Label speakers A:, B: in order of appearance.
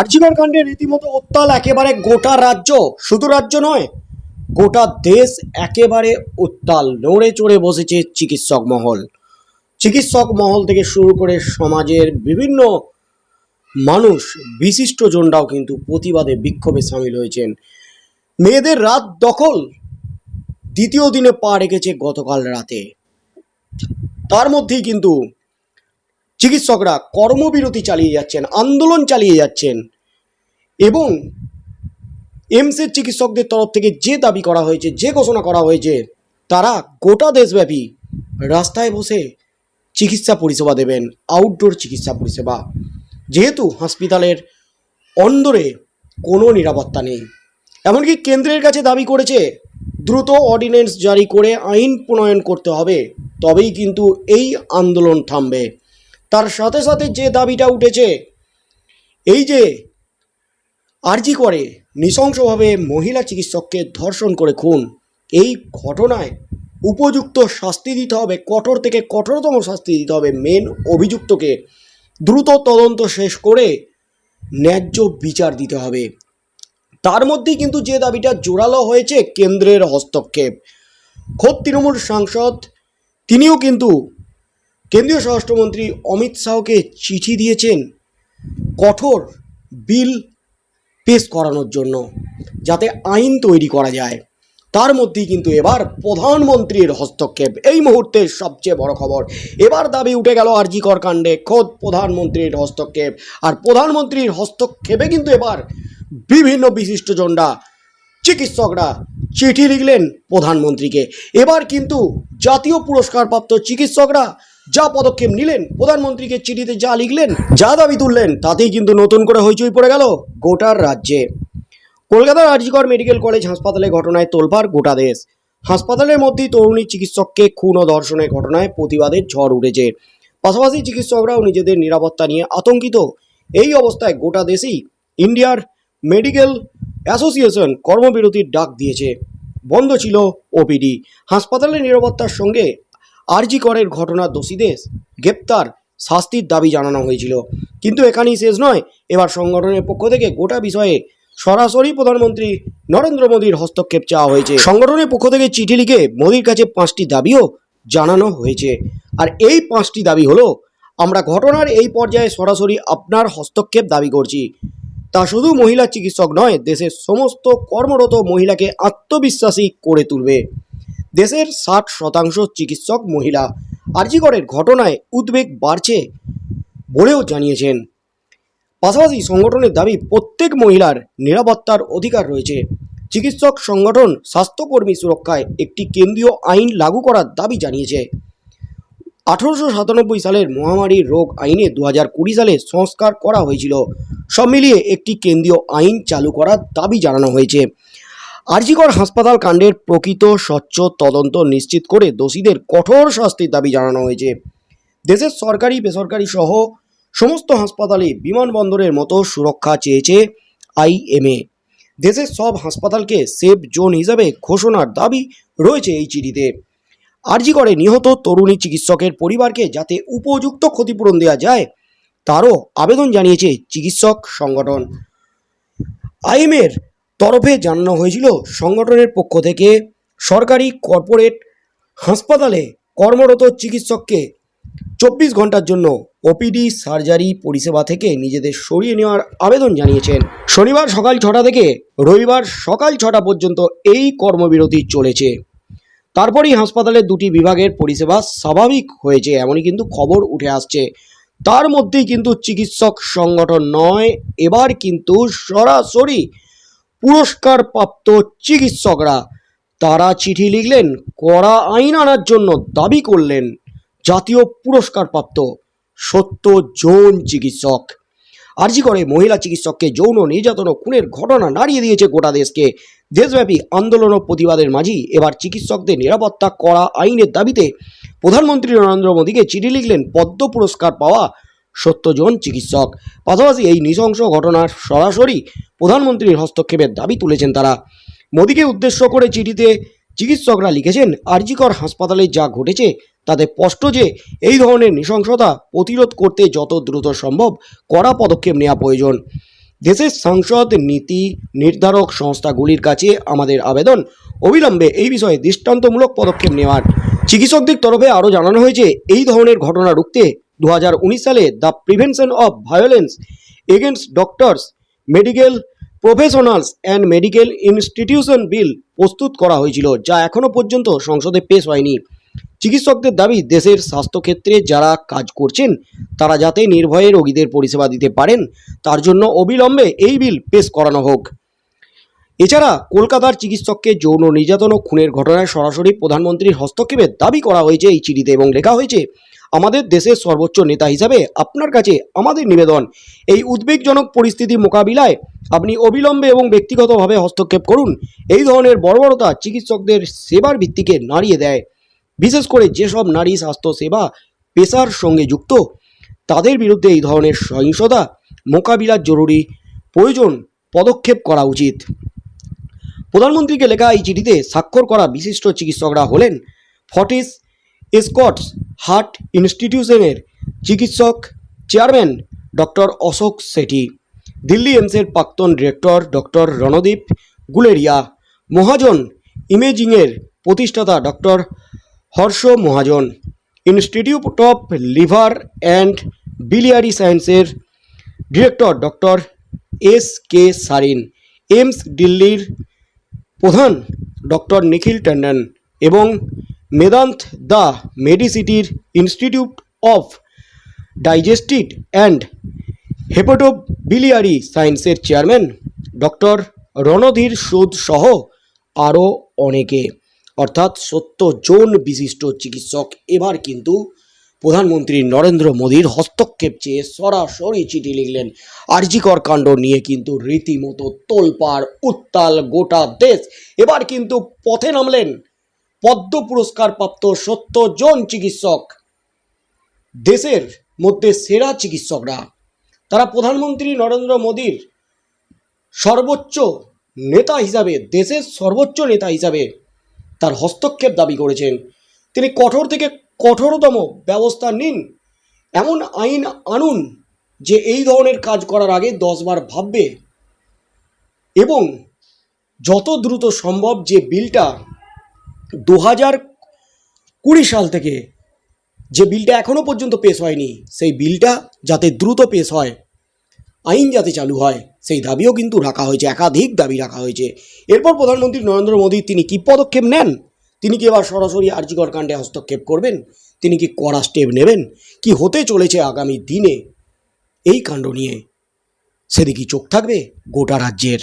A: আর্জিকর কাণ্ডে রীতিমতো উত্তাল একেবারে গোটা রাজ্য, শুধু রাজ্য নয়, গোটা দেশ একেবারে উত্তাল, নড়ে চড়ে বসেছে চিকিৎসক মহল। চিকিৎসক মহল থেকে শুরু করে সমাজের বিভিন্ন মানুষ, বিশিষ্ট জনরাও কিন্তু প্রতিবাদে বিক্ষোভে সামিল হয়েছেন। মেয়েদের রাত দখল দ্বিতীয় দিনে পা রেখেছে গতকাল রাতে। তার মধ্যেই কিন্তু চিকিৎসকরা কর্মবিরতি চালিয়ে যাচ্ছেন, আন্দোলন চালিয়ে যাচ্ছেন এবং এমসের চিকিৎসকদের তরফ থেকে যে দাবি করা হয়েছে, যে ঘোষণা করা হয়েছে, তারা গোটা দেশব্যাপী রাস্তায় বসে চিকিৎসা পরিষেবা দেবেন আউটডোর চিকিৎসা পরিষেবা। যেহেতু হসপিটালের অন্দরে কোনো নিরাপত্তা নেই। এমনকি কেন্দ্রের কাছে দাবি করেছে, দ্রুত অর্ডিন্যান্স জারি করে আইন প্রণয়ন করতে হবে, তবেই কিন্তু এই আন্দোলন থামবে। তার সাথে সাথে যে দাবিটা উঠেছে, এই যে আরজি করে নৃশংসভাবে মহিলা চিকিৎসককে ধর্ষণ করে খুন, এই ঘটনায় উপযুক্ত শাস্তি দিতে হবে, কঠোর থেকে কঠোরতম শাস্তি দিতে হবে মেন অভিযুক্তকে। দ্রুত তদন্ত শেষ করে ন্যায্য বিচার দিতে হবে। তার মধ্যেই কিন্তু যে দাবিটা জোরালো হয়েছে কেন্দ্রের হস্তক্ষেপ। খোদ তৃণমূল সাংসদ, তিনিও কিন্তু কেন্দ্রীয় স্বরাষ্ট্রমন্ত্রী অমিত শাহকে চিঠি দিয়েছেন কঠোর বিল পেশ করানোর জন্য, যাতে আইন তৈরি করা যায়। তার মধ্যেই কিন্তু এবার প্রধানমন্ত্রীর হস্তক্ষেপ। এই মুহূর্তের সবচেয়ে বড় খবর, এবার দাবি উঠে গেল আর আরজিকর কাণ্ডে, খোদ প্রধানমন্ত্রীর হস্তক্ষেপ। আর প্রধানমন্ত্রীর হস্তক্ষেপে কিন্তু এবার বিভিন্ন বিশিষ্টজনরা, চিকিৎসকরা চিঠি লিখলেন প্রধানমন্ত্রীকে। এবার কিন্তু জাতীয় পুরস্কারপ্রাপ্ত চিকিৎসকরা যা পদক্ষেপ নিলেন, প্রধানমন্ত্রীকে চিঠিতে যা লিখলেন, যা দাবি তুললেন, তাতেই কিন্তু নতুন করে হইচই পড়ে গেল গোটার রাজ্যে। কলকাতার আরজিকর মেডিকেল কলেজ হাসপাতালে ঘটনায় তোলপাড় গোটা দেশ। হাসপাতালের মধ্যেই তরুণী চিকিৎসককে খুন ও ধর্ষণের ঘটনায় প্রতিবাদের ঝড় উঠেছে। পাশাপাশি চিকিৎসকরাও নিজেদের নিরাপত্তা নিয়ে আতঙ্কিত। এই অবস্থায় গোটা দেশেই ইন্ডিয়ার মেডিকেল অ্যাসোসিয়েশন কর্মবিরতির ডাক দিয়েছে। বন্ধ ছিল ওপিডি। হাসপাতালের নিরাপত্তার সঙ্গে আরজি করের ঘটনার দোষীদের গ্রেপ্তার শাস্তির দাবি জানানো হয়েছিল। কিন্তু এখানেই শেষ নয়। এবার সংগঠনের পক্ষ থেকে গোটা বিষয়ে সরাসরি প্রধানমন্ত্রী নরেন্দ্র মোদীর হস্তক্ষেপ চাওয়া হয়েছে। সংগঠনের পক্ষ থেকে চিঠি লিখে মোদীর কাছে পাঁচটি দাবিও জানানো হয়েছে। আর এই পাঁচটি দাবি হলো, আমরা ঘটনার এই পর্যায়ে সরাসরি আপনার হস্তক্ষেপ দাবি করছি। তা শুধু মহিলা চিকিৎসক নয়, দেশের সমস্ত কর্মরত মহিলাকে আত্মবিশ্বাসী করে তুলবে। দেশের ষাট শতাংশ চিকিৎসক মহিলা। আরজিকরের ঘটনায় উদ্বেগ বাড়ছে বলেও জানিয়েছেন। পাশাপাশি সংগঠনের দাবি, প্রত্যেক মহিলার নিরাপত্তার অধিকার রয়েছে। চিকিৎসক সংগঠন স্বাস্থ্যকর্মী সুরক্ষায় একটি কেন্দ্রীয় আইন লাগু করার দাবি জানিয়েছে। আঠারোশো সাতানব্বই সালের মহামারী রোগ আইনে দু হাজার কুড়ি সালে সংস্কার করা হয়েছিল। সব মিলিয়ে একটি কেন্দ্রীয় আইন চালু করার দাবি জানানো হয়েছে। আরজিকর হাসপাতাল কাণ্ডের প্রকৃত স্বচ্ছ তদন্ত নিশ্চিত করে দোষীদের কঠোর শাস্তির দাবি জানানো হয়েছে। দেশের সরকারি, বেসরকারি সহ সমস্ত হাসপাতালে বিমানবন্দরের মতো সুরক্ষা চেয়েছে আইএমএ দেশের সব হাসপাতালকে সেফ জোন হিসাবে ঘোষণার দাবি রয়েছে এই চিঠিতে। আরজি করে নিহত তরুণী চিকিৎসকের পরিবারকে যাতে উপযুক্ত ক্ষতিপূরণ দেওয়া যায়, তারও আবেদন জানিয়েছে চিকিৎসক সংগঠন। আইএমের তরফে জানানো হয়েছিল, সংগঠনের পক্ষ থেকে সরকারি কর্পোরেট হাসপাতালে কর্মরত চিকিৎসককে চব্বিশ ঘণ্টার জন্য ওপিডি সার্জারি পরিষেবা থেকে নিজেদের সরিয়ে নেওয়ার আবেদন জানিয়েছেন। শনিবার সকাল ছটা থেকে রবিবার সকাল ছটা পর্যন্ত এই কর্মবিরতি চলেছে। তারপরেই হাসপাতালের দুটি বিভাগের পরিষেবা স্বাভাবিক হয়েছে এমনই কিন্তু খবর উঠে আসছে। তার মধ্যেই কিন্তু চিকিৎসক সংগঠন নয়, এবার কিন্তু সরাসরি পুরস্কারপ্রাপ্ত চিকিৎসকরা। তারা চিঠি লিখলেন, কড়া আইন আনার জন্য দাবি করলেন, জাতীয় পুরস্কারপ্রাপ্ত সত্য যৌন চিকিৎসক। আরজি করে মহিলা চিকিৎসককে যৌন নির্যাতন ও খুনের ঘটনা নাড়িয়ে দিয়েছে গোটা দেশকে। দেশব্যাপী আন্দোলন ও প্রতিবাদের মাঝেই এবার চিকিৎসকদের নিরাপত্তা করা আইনের দাবিতে প্রধানমন্ত্রী নরেন্দ্র মোদীকে চিঠি লিখলেন, পদ্ম পুরস্কার পাওয়া সত্যজন চিকিৎসক। পাশাপাশি এই নৃশংস ঘটনার সরাসরি প্রধানমন্ত্রীর হস্তক্ষেপের দাবি তুলেছেন তারা। মোদীকে উদ্দেশ্য করে চিঠিতে চিকিৎসকরা লিখেছেন, আরজিকর হাসপাতালে যা ঘটেছে তাতে স্পষ্ট যে এই ধরনের নৃশংসতা প্রতিরোধ করতে যত দ্রুত সম্ভব কড়া পদক্ষেপ নেওয়া প্রয়োজন। দেশের সংসদ, নীতি নির্ধারক সংস্থাগুলির কাছে আমাদের আবেদন অবিলম্বে এই বিষয়ে দৃষ্টান্তমূলক পদক্ষেপ নেওয়ার। চিকিৎসকদের তরফে আরও জানানো হয়েছে, এই ধরনের ঘটনা রুখতে দু হাজার উনিশ সালে the prevention of violence against doctors medical professionals and medical institution bill প্রস্তুত করা হয়েছিল, যা এখনও পর্যন্ত সংসদে পেশ হয়নি। চিকিৎসকদের দাবি, দেশের স্বাস্থ্যক্ষেত্রে যারা কাজ করছেন, তারা যাতে নির্ভয়ে রোগীদের পরিষেবা দিতে পারেন, তার জন্য অবিলম্বে এই বিল পেশ করানো হোক। এছাড়া কলকাতার চিকিৎসককে যৌন নির্যাতন ও খুনের ঘটনায় সরাসরি প্রধানমন্ত্রীর হস্তক্ষেপের দাবি করা হয়েছে এই চিঠিতে এবং লেখা হয়েছে আমাদের দেশের সর্বোচ্চ নেতা হিসাবে আপনার কাছে আমাদের নিবেদন। এই উদ্বেগজনক পরিস্থিতি মোকাবিলায় আপনি অবিলম্বে এবং ব্যক্তিগতভাবে হস্তক্ষেপ করুন। এই ধরনের বর্বরতা চিকিৎসকদের সেবার ভিত্তিকে নাড়িয়ে দেয়। বিশেষ করে যেসব নারী স্বাস্থ্য সেবা পেশার সঙ্গে যুক্ত, তাদের বিরুদ্ধে এই ধরনের সহিংসতা মোকাবিলার জরুরি। প্রয়োজন, পদক্ষেপ করা উচিত। প্রধানমন্ত্রীকে লেখা এই চিঠিতে স্বাক্ষর করা বিশিষ্ট চিকিৎসকরা হলেন ফর্টিস স্কটস হার্ট ইনস্টিটিউশনের চিকিৎসক চেয়ারম্যান ডক্টর অশোক সেঠি দিল্লি এমসের প্রাক্তন ডিরেক্টর ডক্টর রণদীপ গুলেরিয়া, মহাজন ইমেজিংয়ের প্রতিষ্ঠাতা doctor Harsh Mahajan, institute of liver and biliary সায়েন্সের director doctor S K Sarin AIIMS দিল্লির প্রধান ডক্টর নিখিল টন্ডন এবং Medanta the মেডিসিটির institute of digestive and hepatobiliary সায়েন্সের চেয়ারম্যান ডক্টর রণধীর সুদ সহ আরও অনেকে। অর্থাৎ সত্তর জন বিশিষ্ট চিকিৎসক এবার কিন্তু প্রধানমন্ত্রী নরেন্দ্র মোদীর হস্তক্ষেপ চেয়ে সরাসরি চিঠি লিখলেন। আরজিকর কাণ্ড নিয়ে কিন্তু রীতিমতো তোলপাড়, উত্তাল গোটা দেশ এবার কিন্তু পথে নামলেন পদ্ম পুরস্কার প্রাপ্ত সত্তর জন চিকিৎসক। দেশের মধ্যে সেরা চিকিৎসকরা। তারা প্রধানমন্ত্রী নরেন্দ্র মোদীর সর্বোচ্চ নেতা হিসাবে, দেশের সর্বোচ্চ নেতা হিসাবে তার হস্তক্ষেপ দাবি করেছেন। তিনি কঠোর থেকে কঠোরতম ব্যবস্থা নিন। এমন আইন আনুন যে এই ধরনের কাজ করার আগে দশবার ভাববে এবং যত দ্রুত সম্ভব যে বিলটা দু হাজার কুড়ি সাল থেকে যে বিলটা এখনও পর্যন্ত পেশ হয়নি, সেই বিলটা যাতে দ্রুত পেশ হয়, আইন যাতে চালু হয়, সেই দাবিও কিন্তু রাখা হয়েছে, একাধিক দাবি রাখা হয়েছে। এরপর প্রধানমন্ত্রী নরেন্দ্র মোদী তিনি কি পদক্ষেপ নেন? তিনি কি এবার সরাসরি আর্জিকর কাণ্ডে হস্তক্ষেপ করবেন? তিনি কি কড়া স্টেপ নেবেন? কি হতে চলেছে আগামী দিনে? এই কাণ্ড নিয়ে সেদিকে চোখ থাকবে? গোটা রাজ্যের